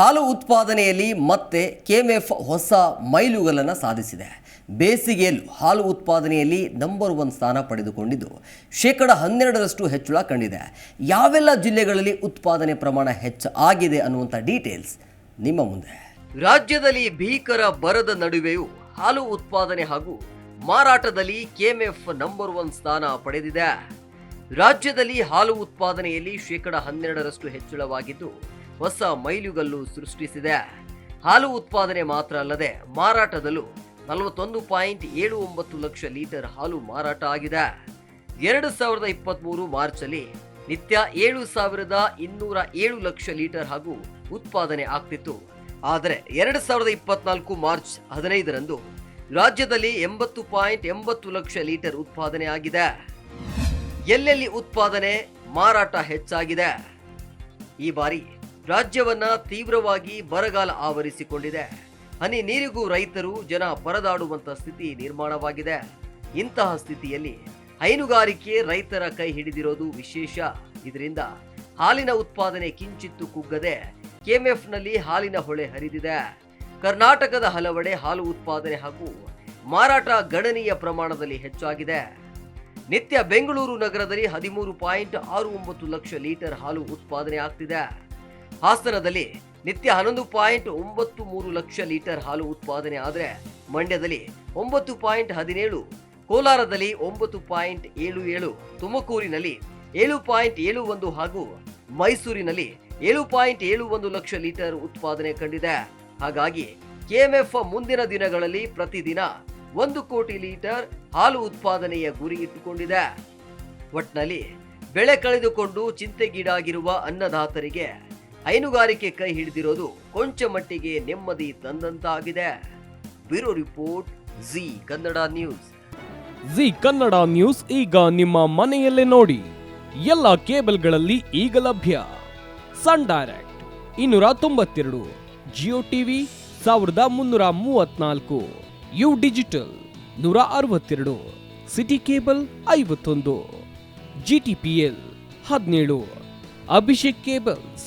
ಹಾಲು ಉತ್ಪಾದನೆಯಲ್ಲಿ ಮತ್ತೆ ಕೆಎಂಎಫ್ ಹೊಸ ಮೈಲುಗಲ್ಲನ್ನು ಸಾಧಿಸಿದೆ. ಬೇಸಿಗೆಯಲ್ಲೂ ಹಾಲು ಉತ್ಪಾದನೆಯಲ್ಲಿ ನಂಬರ್ ಒನ್ ಸ್ಥಾನ ಪಡೆದುಕೊಂಡಿದ್ದು, ಶೇಕಡ ಹನ್ನೆರಡರಷ್ಟು ಹೆಚ್ಚಳ ಕಂಡಿದೆ. ಯಾವೆಲ್ಲ ಜಿಲ್ಲೆಗಳಲ್ಲಿ ಉತ್ಪಾದನೆ ಪ್ರಮಾಣ ಹೆಚ್ಚು ಆಗಿದೆ ಅನ್ನುವಂಥ ಡೀಟೇಲ್ಸ್ ನಿಮ್ಮ ಮುಂದೆ. ರಾಜ್ಯದಲ್ಲಿ ಭೀಕರ ಬರದ ನಡುವೆಯೂ ಹಾಲು ಉತ್ಪಾದನೆ ಹಾಗೂ ಮಾರಾಟದಲ್ಲಿ ಕೆಎಂಎಫ್ ನಂಬರ್ ಒನ್ ಸ್ಥಾನ ಪಡೆದಿದೆ. ರಾಜ್ಯದಲ್ಲಿ ಹಾಲು ಉತ್ಪಾದನೆಯಲ್ಲಿ ಶೇಕಡ ಹನ್ನೆರಡರಷ್ಟು ಹೆಚ್ಚಳವಾಗಿದ್ದು ಹೊಸ ಮೈಲುಗಲ್ಲು ಸೃಷ್ಟಿಸಿದೆ. ಹಾಲು ಉತ್ಪಾದನೆ ಮಾತ್ರ ಅಲ್ಲದೆ ಮಾರಾಟದಲ್ಲೂ ನಲವತ್ತೊಂದು ಪಾಯಿಂಟ್ ಏಳು ಒಂಬತ್ತು ಲಕ್ಷ ಲೀಟರ್ ಹಾಲು ಮಾರಾಟ ಆಗಿದೆ. ಎರಡು ಸಾವಿರದ ಇಪ್ಪತ್ತ್ಮೂರು ಮಾರ್ಚಲ್ಲಿ ನಿತ್ಯ ಏಳು ಸಾವಿರದ ಇನ್ನೂರ ಏಳು ಲಕ್ಷ ಲೀಟರ್ ಹಾಗೂ ಉತ್ಪಾದನೆ ಆಗ್ತಿತ್ತು. ಆದರೆ ಎರಡು ಸಾವಿರದ ಇಪ್ಪತ್ನಾಲ್ಕು ಮಾರ್ಚ್ ಹದಿನೈದರಂದು ರಾಜ್ಯದಲ್ಲಿ ಎಂಬತ್ತು ಪಾಯಿಂಟ್ ಎಂಬತ್ತು ಲಕ್ಷ ಲೀಟರ್ ಉತ್ಪಾದನೆ ಆಗಿದೆ. ಎಲ್ಲೆಲ್ಲಿ ಉತ್ಪಾದನೆ ಮಾರಾಟ ಹೆಚ್ಚಾಗಿದೆ? ಈ ಬಾರಿ ರಾಜ್ಯವನ್ನ ತೀವ್ರವಾಗಿ ಬರಗಾಲ ಆವರಿಸಿಕೊಂಡಿದೆ. ಹನಿ ನೀರಿಗೂ ರೈತರು ಜನ ಪರದಾಡುವಂತ ಸ್ಥಿತಿ ನಿರ್ಮಾಣವಾಗಿದೆ. ಇಂತಹ ಸ್ಥಿತಿಯಲ್ಲಿ ಹೈನುಗಾರಿಕೆ ರೈತರ ಕೈ ಹಿಡಿದಿರೋದು ವಿಶೇಷ. ಇದರಿಂದ ಹಾಲಿನ ಉತ್ಪಾದನೆ ಕಿಂಚಿತ್ತು ಕುಗ್ಗದೆ ಕೆಎಂಎಫ್ನಲ್ಲಿ ಹಾಲಿನ ಹೊಳೆ ಹರಿದಿದೆ. ಕರ್ನಾಟಕದ ಹಲವೆಡೆ ಹಾಲು ಉತ್ಪಾದನೆ ಹಾಗೂ ಮಾರಾಟ ಗಣನೀಯ ಪ್ರಮಾಣದಲ್ಲಿ ಹೆಚ್ಚಾಗಿದೆ. ನಿತ್ಯ ಬೆಂಗಳೂರು ನಗರದಲ್ಲಿ ಹದಿಮೂರು ಪಾಯಿಂಟ್ ಆರು ಒಂಬತ್ತು ಲಕ್ಷ ಲೀಟರ್ ಹಾಲು ಉತ್ಪಾದನೆ ಆಗ್ತಿದೆ. ಹಾಸನದಲ್ಲಿ ನಿತ್ಯ ಹನ್ನೊಂದು ಪಾಯಿಂಟ್ ಒಂಬತ್ತು ಮೂರು ಲಕ್ಷ ಲೀಟರ್ ಹಾಲು ಉತ್ಪಾದನೆ ಆದರೆ ಮಂಡ್ಯದಲ್ಲಿ ಒಂಬತ್ತು ಪಾಯಿಂಟ್ ಹದಿನೇಳು, ಕೋಲಾರದಲ್ಲಿ ಒಂಬತ್ತು ಪಾಯಿಂಟ್ ಏಳು ಏಳು, ತುಮಕೂರಿನಲ್ಲಿ ಏಳು ಪಾಯಿಂಟ್ ಏಳು ಒಂದು ಹಾಗೂ ಮೈಸೂರಿನಲ್ಲಿ ಏಳು ಪಾಯಿಂಟ್ ಏಳು ಒಂದು ಲಕ್ಷ ಲೀಟರ್ ಉತ್ಪಾದನೆ ಕಂಡಿದೆ. ಹಾಗಾಗಿ ಕೆಎಂಎಫ್ ಮುಂದಿನ ದಿನಗಳಲ್ಲಿ ಪ್ರತಿದಿನ ಒಂದು ಕೋಟಿ ಲೀಟರ್ ಹಾಲು ಉತ್ಪಾದನೆಯ ಗುರಿ ಇಟ್ಟುಕೊಂಡಿದೆ. ಒಟ್ನಲ್ಲಿ ಬೆಳೆ ಕಳೆದುಕೊಂಡು ಚಿಂತೆಗೀಡಾಗಿರುವ ಅನ್ನದಾತರಿಗೆ ಹೈನುಗಾರಿಕೆ ಕೈ ಹಿಡಿದಿರೋದು ಕೊಂಚ ಮಟ್ಟಿಗೆ ನೆಮ್ಮದಿ ತಂದಂತಾಗಿದೆ. Bureau report, Z Kannada news. Z Kannada news ಈಗ ನಿಮ್ಮ ಮನೆಯಲ್ಲೇ ನೋಡಿ. ಎಲ್ಲ ಕೇಬಲ್ಗಳಲ್ಲಿ ಈಗ ಲಭ್ಯ. ಸನ್ ಡೈರೆಕ್ಟ್, ಇನ್ನೂರ ತೊಂಬತ್ತೆರಡು, ಜಿಯೋ ಟಿವಿ, ಸಾವಿರದ ಮುನ್ನೂರ ಮೂವತ್ನಾಲ್ಕು ಯು ಡಿಜಿಟಲ್, ನೂರ ಅರವತ್ತೆರಡು, ಸಿಟಿ ಕೇಬಲ್ ಐವತ್ತೊಂದು, ಜಿ ಟಿ ಪಿ ಎಲ್ ಹದಿನೇಳು, ಅಭಿಷೇಕ್ ಕೇಬಲ್ಸ್